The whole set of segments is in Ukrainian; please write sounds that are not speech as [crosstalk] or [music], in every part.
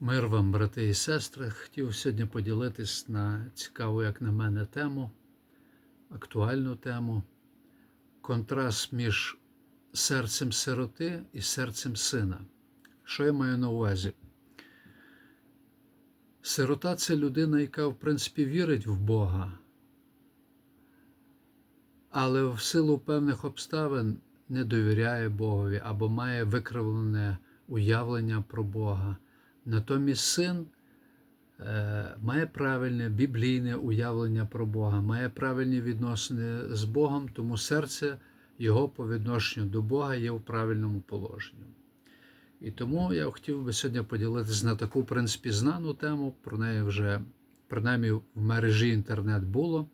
Мир вам, брати і сестри. Хотів сьогодні поділитись на цікаву, як на мене, тему, актуальну тему. Контраст між серцем сироти і серцем сина. Що я маю на увазі? Сирота це людина, яка, в принципі, вірить в Бога, але в силу певних обставин не довіряє Богові або має викривлене уявлення про Бога. Натомість син е, має правильне біблійне уявлення про Бога, має правильні відносини з Богом, тому серце його по відношенню до Бога є в правильному положенні. І тому я хотів би сьогодні поділитися на таку, в принципі, знану тему. Про неї вже принаймні в мережі інтернет було.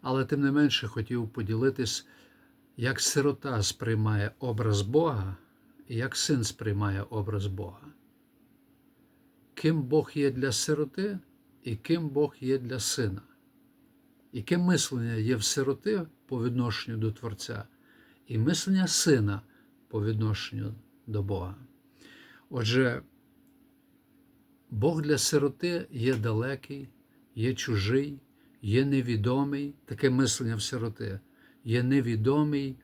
Але тим не менше хотів поділитись, як сирота сприймає образ Бога і як син сприймає образ Бога. Ким Бог є для сироти і ким Бог є для сина. Яке мислення є в сироти по відношенню до Творця, і мислення сина по відношенню до Бога. Отже, Бог для сироти є далекий, є чужий, є невідомий, таке мислення в сироти, є невідомий.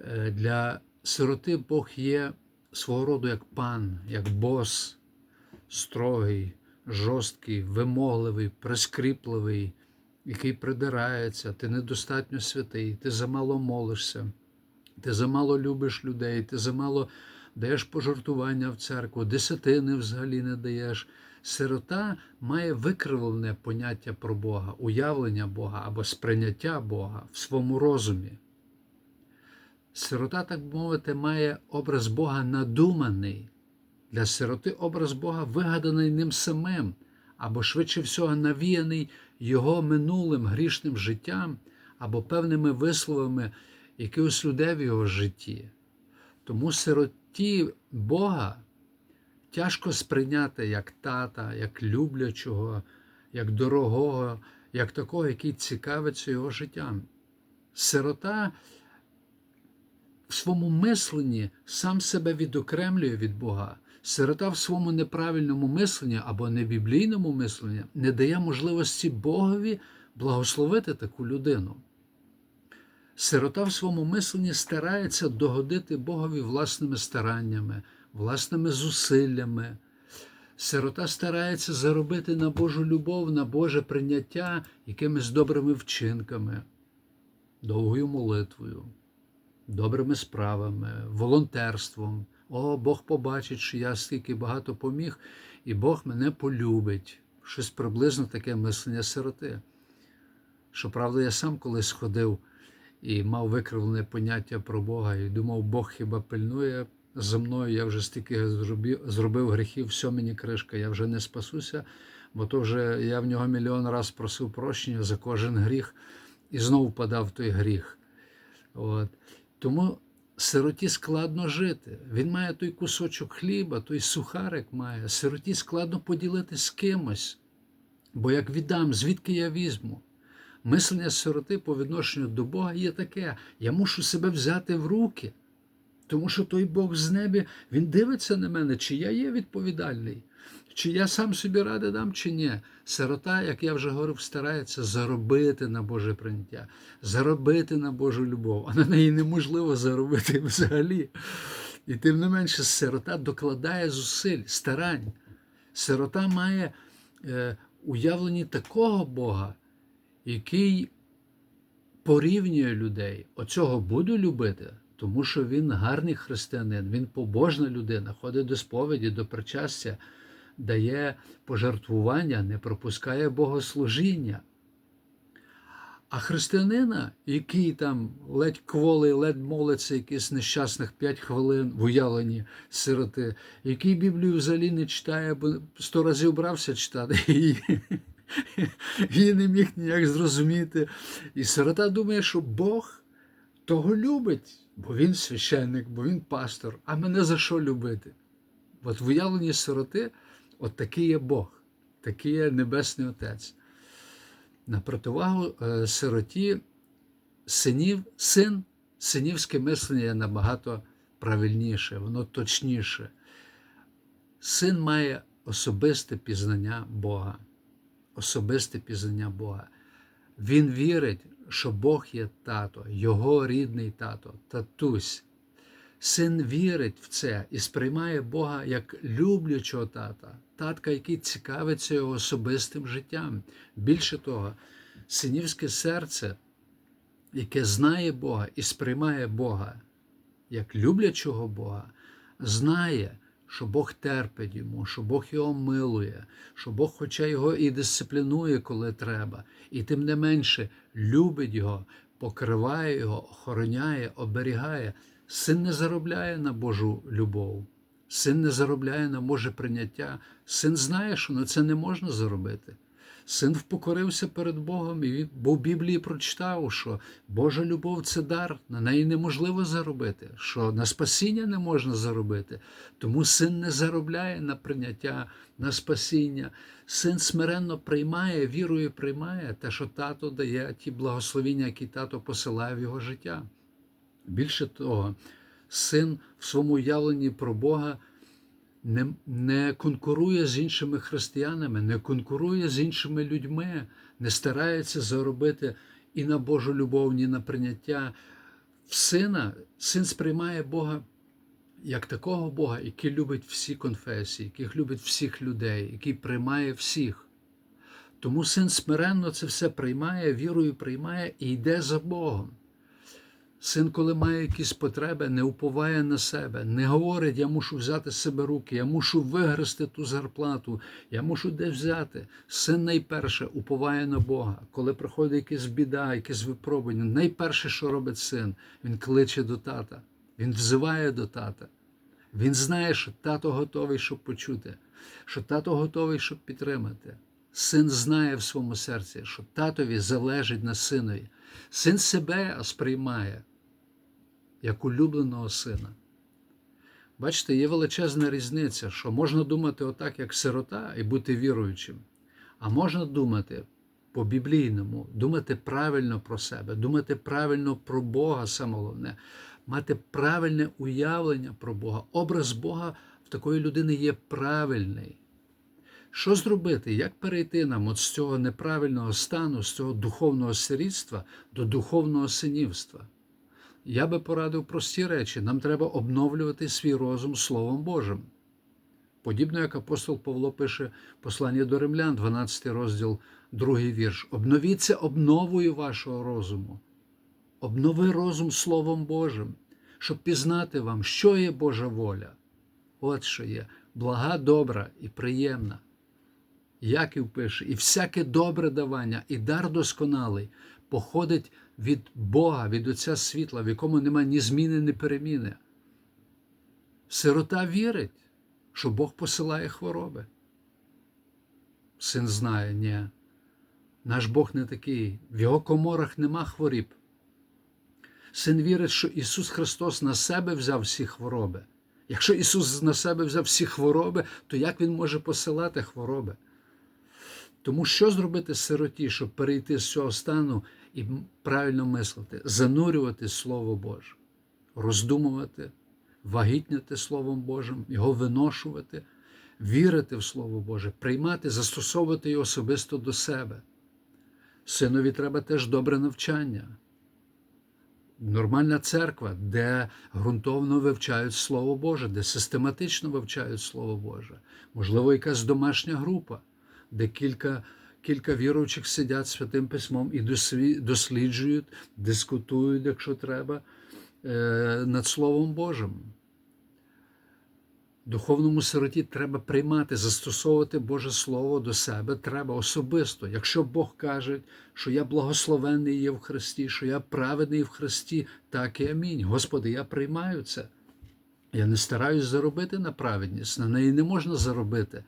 Е, Для сироти Бог є свого роду як пан, як бос, строгий, жорсткий, вимогливий, прискріпливий, який придирається, ти недостатньо святий, ти замало молишся, ти замало любиш людей, ти замало даєш пожартування в церкву, десятини взагалі не даєш. Сирота має викривлене поняття про Бога, уявлення Бога або сприйняття Бога в своєму розумі. Сирота, так би мовити, має образ Бога надуманий. Для сироти образ Бога вигаданий ним самим, або швидше всього навіяний його минулим грішним життям або певними висловами якихось людей в його житті. Тому сироті Бога тяжко сприйняти як тата, як люблячого, як дорогого, як такого, який цікавиться його життям. Сирота в своєму мисленні сам себе відокремлює від Бога. Сирота в своєму неправильному мисленні або небіблійному мисленні не дає можливості Богові благословити таку людину. Сирота в своєму мисленні старається догодити Богові власними стараннями, власними зусиллями. Сирота старається заробити на Божу любов, на Боже прийняття якимись добрими вчинками, довгою молитвою, добрими справами, волонтерством. О, Бог побачить, що я стільки багато поміг, і Бог мене полюбить. Щось приблизно таке мислення сироти. Щоправда, я сам колись ходив і мав викривлене поняття про Бога, і думав, Бог хіба пильнує за мною, я вже стільки зробив, зробив гріхів, все мені кришка, я вже не спасуся, бо то вже я в нього мільйон раз просив прощення за кожен гріх і знову впадав в той гріх. От. Тому сироті складно жити. Він має той кусочок хліба, той сухарик має. Сироті складно поділити з кимось. Бо як віддам, звідки я візьму? Мислення сироти по відношенню до Бога є таке: я мушу себе взяти в руки, тому що той Бог з небі, Він дивиться на мене, чи я є відповідальний, чи я сам собі ради дам, чи ні. Сирота, як я вже говорив, старається заробити на Боже прийняття, заробити на Божу любов, а на неї неможливо заробити [laughs] взагалі. І тим не менше, сирота докладає зусиль, старань. Сирота має е, уявлені такого Бога, який порівнює людей. Оцього буду любити, тому що він гарний християнин, він побожна людина, ходить до сповіді, до причастя, дає пожертвування, не пропускає богослужіння. А християнина, який там ледь кволий, ледь молиться якийсь нещасних 5 хвилин в уявленні сироти, який Біблію взагалі не читає, бо сто разів брався читати [laughs] і не міг ніяк зрозуміти. І сирота думає, що Бог того любить, бо він священник, бо він пастор. А мене за що любити? От в уявленні сироти, от такий є Бог, такий є Небесний Отець. На противагу е, сироті синів, син, синівське мислення набагато правильніше, воно точніше. Син має особисте пізнання Бога. Особисте пізнання Бога. Він вірить, що Бог є тато, його рідний тато, татусь. Син вірить в це і сприймає Бога як люблячого тата, татка, який цікавиться його особистим життям. Більше того, синівське серце, яке знає Бога і сприймає Бога як люблячого Бога, знає, що Бог терпить йому, що Бог його милує, що Бог, хоча його і дисциплінує, коли треба, і тим не менше любить його, покриває його, охороняє, оберігає. Син не заробляє на Божу любов, син не заробляє на Боже прийняття. Син знає, що на це не можна заробити. Син впокорився перед Богом, і він- бо в Біблії прочитав, що Божа любов це дар, на неї неможливо заробити, що на спасіння не можна заробити. Тому син не заробляє на прийняття, на спасіння. Син смиренно приймає, вірою приймає те, що тато дає, ті благословіння, які тато посилає в його життя. Більше того, син в своєму уявленні про Бога не, не конкурує з іншими християнами, не конкурує з іншими людьми, не старається заробити і на Божу любов, ні на прийняття. В сина син сприймає Бога як такого Бога, який любить всі конфесії, який любить всіх людей, який приймає всіх. Тому син смиренно це все приймає, вірою приймає і йде за Богом. Син, коли має якісь потреби, не уповає на себе, не говорить, я мушу взяти з себе руки, я мушу вигрести ту зарплату, я мушу де взяти. Син найперше уповає на Бога. Коли приходить якась біда, якесь випробування, найперше, що робить син, він кличе до тата, він взиває до тата. Він знає, що тато готовий, щоб почути, що тато готовий, щоб підтримати. Син знає в своєму серці, що татові залежить на синові. Син себе сприймає як улюбленого сина. Бачите, є величезна різниця, що можна думати отак, як сирота, і бути віруючим, а можна думати по-біблійному, думати правильно про себе, думати правильно про Бога, саме головне, мати правильне уявлення про Бога. Образ Бога в такої людини є правильний. Що зробити? Як перейти нам от з цього неправильного стану, з цього духовного сирітства до духовного синівства? Я би порадив прості речі. Нам треба обновлювати свій розум Словом Божим. Подібно як апостол Павло пише послання до римлян, 12 розділ, 2 вірш. Обновіться обновою вашого розуму. Обнови розум Словом Божим, щоб пізнати вам, що є Божа воля. От що є блага, добра і приємна. Яків пише, і всяке добре давання, і дар досконалий походить від Бога, від Отця світла, в якому немає ні зміни, ні переміни. Сирота вірить, що Бог посилає хвороби. Син знає, ні. Наш Бог не такий, в його коморах нема хворіб. Син вірить, що Ісус Христос на себе взяв всі хвороби. Якщо Ісус на себе взяв всі хвороби, то як Він може посилати хвороби? Тому що зробити сироті, щоб перейти з цього стану і правильно мислити, занурювати Слово Боже, роздумувати, вагітняти Словом Божим, його виношувати, вірити в Слово Боже, приймати, застосовувати його особисто до себе. Синові треба теж добре навчання. Нормальна церква, де ґрунтовно вивчають Слово Боже, де систематично вивчають Слово Боже, можливо, якась домашня група де кілька кілька віруючих сидять святим письмом і досліджують, дискутують, якщо треба, над Словом Божим. Духовному сироті треба приймати, застосовувати Боже Слово до себе треба особисто. Якщо Бог каже, що я благословенний є в Христі, що я праведний в Христі, так і амінь. Господи, я приймаю це. Я не стараюсь заробити на праведність, на неї не можна заробити.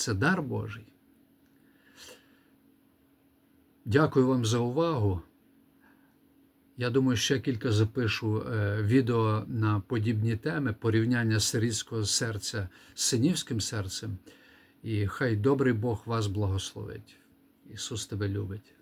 Це дар Божий. Дякую вам за увагу. Я думаю, ще кілька запишу відео на подібні теми порівняння сирійського серця з синівським серцем. І хай добрий Бог вас благословить. Ісус тебе любить.